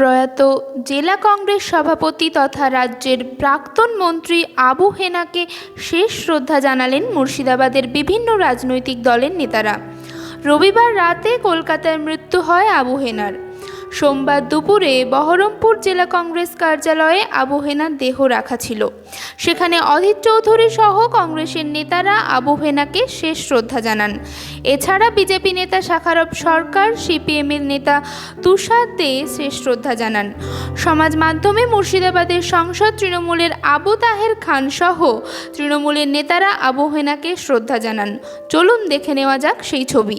প্রয়াত জেলা কংগ্রেস সভাপতি তথা রাজ্যের প্রাক্তন মন্ত্রী আবু হেনাকে শেষ শ্রদ্ধা জানালেন মুর্শিদাবাদের বিভিন্ন রাজনৈতিক দলের নেতারা। রবিবার রাতে কলকাতায় মৃত্যু হয় আবু হেনার। সোমবার দুপুরে বহরমপুর জেলা কংগ্রেস কার্যালয়ে আবু হেনার দেহ রাখা ছিল। সেখানে অধীর চৌধুরী সহ কংগ্রেসের নেতারা আবু হেনাকে শেষ শ্রদ্ধা জানান। এছাড়া বিজেপি নেতা শাখারব সরকার, সিপিএমের নেতা তুষার দে শেষ শ্রদ্ধা জানান। সমাজ মাধ্যমে মুর্শিদাবাদের সংসদ তৃণমূলের আবু তাহের খান সহ তৃণমূলের নেতারা আবু হেনাকে শ্রদ্ধা জানান। চলুন দেখে নেওয়া যাক সেই ছবি।